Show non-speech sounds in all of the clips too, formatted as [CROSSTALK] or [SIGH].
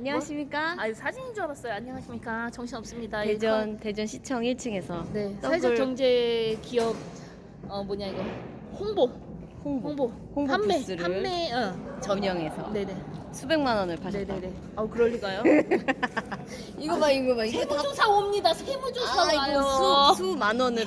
안녕하십니까? 아 사진인 줄 알았어요. 안녕하십니까. 정신 없습니다. 대전 대전 시청 1층에서 네. 사회적 경제 기업 어 뭐냐 이거 홍보 홍보, 홍보, 홍보 판매 부스를 판매 어 운영해서 네네 수백만 원을 파셨다. 네네네. 아우 그럴 리가요? [LAUGHS] 이거 봐 이거 봐 이거 다 세무조사 옵니다. 세무조사 와요. 아이고 수 수만 원을.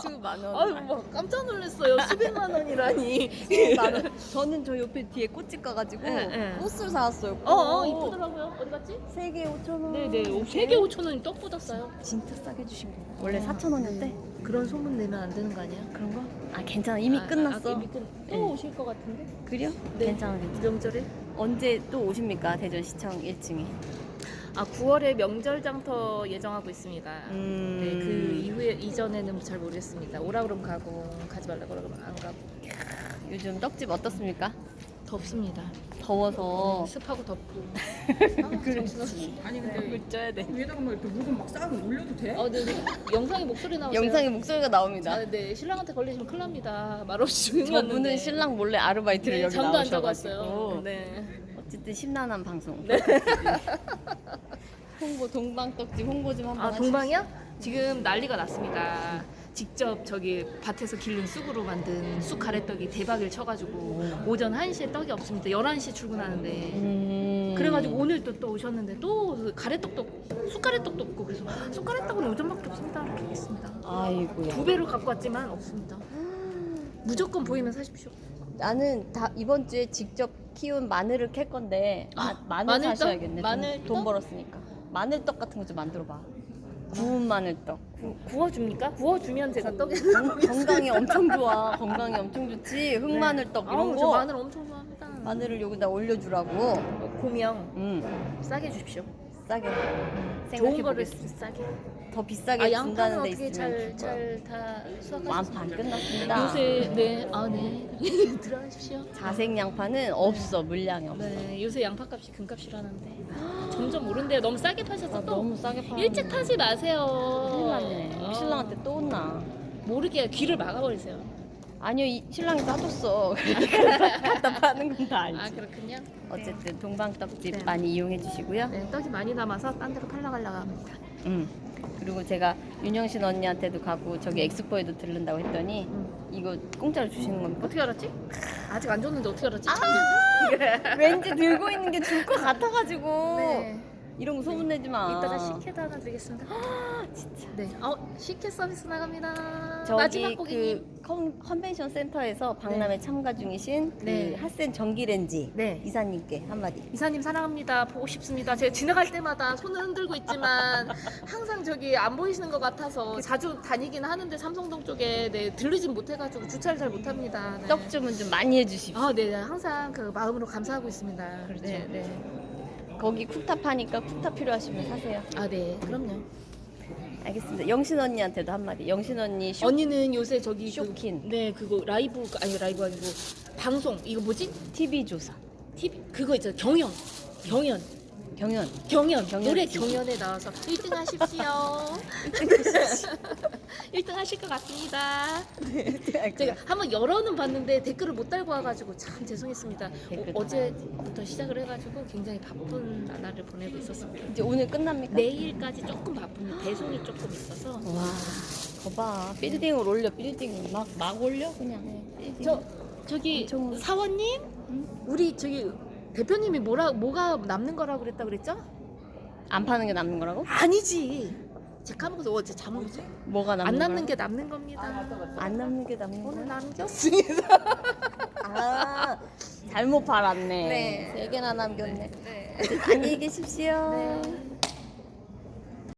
수만 원. 아유 뭐 깜짝 놀랐어요. 수백만 원이라니. 수만 원. 저는 저 옆에 뒤에 꽃집 가가지고 네, 네. 꽃을 사왔어요. 꽃. 어어 이쁘더라고요. 어디 갔지? 세개 5천 원. 네네. 세개 5천 원이 떡보다 싸요. 진짜 싸게 주신 거. 원래 아, 4천 원이었대. 네. 그런 소문 내면 안 되는 거 아니야? 그런 거? 아 괜찮아 이미 아, 끝났어. 아, 이미 끝. 또 네. 오실 것 같은데? 그래요? 네. 괜찮아 괜찮아. 명절에? 언제 또 오십니까 대전 시청 1층에? 아 9월에 명절 장터 예정하고 있습니다. 음. 네, 그 이후에 이전에는 잘 모르겠습니다. 오라 그러면 가고 가지 말라 그러면 안 가고 요즘 떡집 어떻습니까? 덥습니다. 더워서 습하고 덥고. [LAUGHS] 그렇지. 아니 근데 굴쪄야 돼. 위에다가 막 이렇게 물건 막 싸고 올려도 돼? 어, 네, 네. 영상에 목소리 나오세요. 영상에 목소리가 나옵니다. 아, 네. 신랑한테 걸리시면 큰일 납니다. 말없이 조용히 저분은 왔는데. 신랑 몰래 아르바이트를 네, 여기 잠도 안 자고 나오셔가지고 왔어요. 네. 어쨌든 심란한 방송. [LAUGHS] 홍보 동방떡집 홍보 좀 한번 아 하시죠. 동방이야? 지금 난리가 났습니다. 직접 저기 밭에서 기른 쑥으로 만든 쑥 가래떡이 대박을 쳐가지고 오전 1시에 떡이 없습니다. 11시에 출근하는데 음. 그래가지고 오늘 또, 또 오셨는데 또그 가래떡도 쑥 가래떡도 없고 그래서 쑥 가래떡은 오전밖에 없습니다. 이렇게 했습니다. 아이고야. 두 배로 갖고 왔지만 없습니다. 무조건 보이면 사십시오. 나는 다 이번 주에 직접 키운 마늘을 캘 건데 마, 아, 마늘 마늘떡? 사셔야겠네. 돈- 마늘떡? 돈, 벌었으니까. 마늘떡 같은 거 좀 만들어 봐. 구운 마늘떡. 구, 구워줍니까? 구워주면 제가 건- 건강에 엄청 좋아. 건강에 엄청 좋지. 흑마늘떡 이런 아우, 저 거. 마늘 엄청 좋아합니다. 마늘을 여기다 올려주라고. 고명 음, 싸게 주십시오. 싸게. 좋은 거를 생각해보겠습니다. 싸게. 더 비싸게 아 준다는 양파는 데 어떻게 있으면 잘 좋고요. 잘 다 수확하셨습니까? 완판 끝났습니다. 요새 네 아 네 [LAUGHS] 들어가십시오. 자색 양파는 없어 물량이 없어. 네 요새 양파값이 금값이라는데 점점 오른데 너무 싸게 파셔서 아, 또 너무 싸게 파. 일찍 타지 마세요. 큰일 났네. 어, 신랑한테 또 혼나. 모르게 귀를 막아버리세요. 아니요, 이 신랑이 싸줬어. [LAUGHS] 갖다 파는 건 다 알지. 아 그렇군요. 어쨌든 동방떡집 네. 많이 이용해 주시고요. 네 떡이 많이 남아서 딴 데로 팔러 가려고 합니다. 음. 그리고 제가 윤영신 언니한테도 가고 저기 엑스포에도 들른다고 했더니 음. 이거 공짜로 주시는 겁니까? 어떻게 알았지? 아직 안 줬는데 어떻게 알았지? [LAUGHS] 왠지 들고 있는 게 줄 것 같아가지고 네. 이런 거 소문내지 마. 이따가 식혜도 하나 드리겠습니다. 진짜. 네. 어 식혜 서비스 나갑니다. 저기 마지막 고객님. 그 컨, 컨벤션 센터에서 박람회 참가 중이신 그 네. 핫센 전기렌지 네. 이사님께 한마디. 이사님 사랑합니다. 보고 싶습니다. 제가 지나갈 때마다 손을 흔들고 있지만 항상 저기 안 보이시는 것 같아서 자주 다니긴 하는데 삼성동 쪽에 네, 들르진 못해가지고 주차를 잘 못합니다. 네. 떡 주문 좀 많이 해주십시오. 아, 네, 항상 그 마음으로 감사하고 있습니다. 그렇죠. 네, 네. 거기 쿡탑 하니까 쿡탑 필요하시면 사세요. 아, 네, 그럼요. 알겠습니다. 영신 언니한테도 한마디. 영신 언니 쇼 언니는 요새 저기 쇼킨. 그, 네, 그거 라이브 아니 라이브 아니고 방송 이거 뭐지? TV 조사. TV 그거 있잖아 경연, 경연, 경연. 경연, 경연 노래. 경연에 나와서 1등 하십시오. [LAUGHS] 1등 하실 것 같습니다. 제가 한번 열어는 봤는데 댓글을 못 달고 와가지고 참 죄송했습니다. 댓글 어, 제부터 시작을 해가지고 굉장히 바쁜 나날을 보내고 있었습니다. 이제 오늘 끝납니까? 내일까지 조금 바쁩니다. 배송이 조금 있어서. 와, 거봐. 빌딩을 올려, 빌딩을. 막, 막 올려, 그냥. 빌딩. 저 저기 사원님, 우리 저기 대표님이 뭐라 뭐가 남는 거라고 그랬다 그랬죠? 안 파는 게 남는 거라고? 아니지. 제가 까먹어서 어제 잤- 뭐가 남는 안 남는? 게 남는 겁니다. 안 남는 게 남는 오늘 거야? 남겼습니다. [LAUGHS] 아, 잘못 팔았네. 네. 세 개나 남겼네. 네. 안녕히 계십시오. 네.